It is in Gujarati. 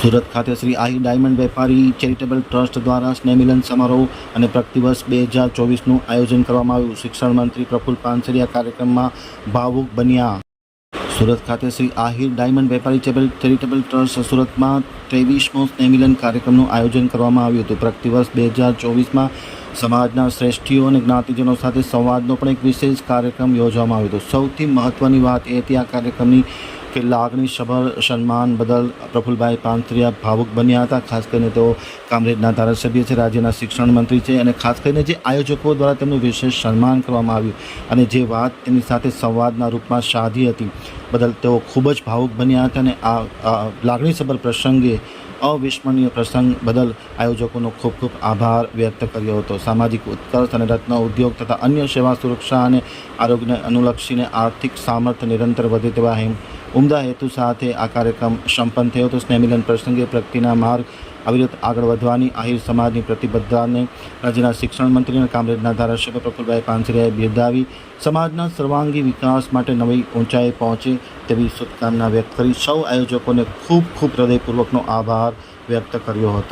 સુરત ખાતે શ્રી આહી ડાયમંડ વેપારી ચેરિટેબલ ટ્રસ્ટ દ્વારા સ્નેહમિલન સમારોહ અને પ્રગતિવર્ષ બે હજાર ચોવીસનું આયોજન કરવામાં આવ્યું. શિક્ષણ મંત્રી પ્રફુલ પાનસરિયા કાર્યક્રમમાં ભાવુક બન્યા. સુરત ખાતે શ્રી આહિર ડાયમંડ વેપારી ચેરિટેબલ ટ્રસ્ટ સુરતમાં ત્રેવીસમો સ્નેહમિલન કાર્યક્રમનું આયોજન કરવામાં આવ્યું હતું. પ્રગતિવર્ષ બે હજાર ચોવીસમાં સમાજના શ્રેષ્ઠીઓ અને જ્ઞાતિજનો સાથે સંવાદનો પણ એક વિશેષ કાર્યક્રમ યોજવામાં આવ્યો હતો. સૌથી મહત્ત્વની વાત એ હતી, આ કાર્યક્રમની કે લાગણી સભર સન્માન બદલ પ્રફુલભાઈ પાંત્રિયા ભાવુક બન્યા હતા. ખાસ કરીને તેઓ કામરેજના ધારાસભ્ય છે, રાજ્યના શિક્ષણ મંત્રી છે અને ખાસ કરીને જે આયોજકો દ્વારા તેમનું વિશેષ સન્માન કરવામાં આવ્યું અને જે વાત તેની સાથે સંવાદના રૂપમાં સાધી હતી બદલ તેઓ ખૂબ જ ભાવુક બન્યા હતા અને આ આ લાગણીસભર પ્રસંગે, અવિસ્મરણીય પ્રસંગ બદલ આયોજકોનો ખૂબ ખૂબ આભાર વ્યક્ત કર્યો હતો. સામાજિક ઉત્કર્ષ અને રત્ન ઉદ્યોગ તથા અન્ય સેવા સુરક્ષા અને આરોગ્યને અનુલક્ષીને આર્થિક સામર્થ્ય નિરંતર વધે તેવા હેમ ઉમદા હેતુ સાથે આ કાર્યક્રમ સંપન્ન થયો હતો. સ્નેહમિલન પ્રસંગે પ્રગતિના માર્ગ, અવિરત આગળ વધવાની, આહિર સમાજની પ્રતિબદ્ધતાને રાજ્યના શિક્ષણ મંત્રી અને કામરેજના ધારાસભ્ય પ્રફુલભાઈ પાનસરિયાએ બિરદાવી, સમાજના સર્વાંગી વિકાસ માટે નવી ઊંચાઈ પહોંચે તેવી શુભકામના વ્યક્ત કરી. સૌ આયોજકોને ખૂબ ખૂબ હૃદયપૂર્વકનો આભાર વ્યક્ત કર્યો હતો.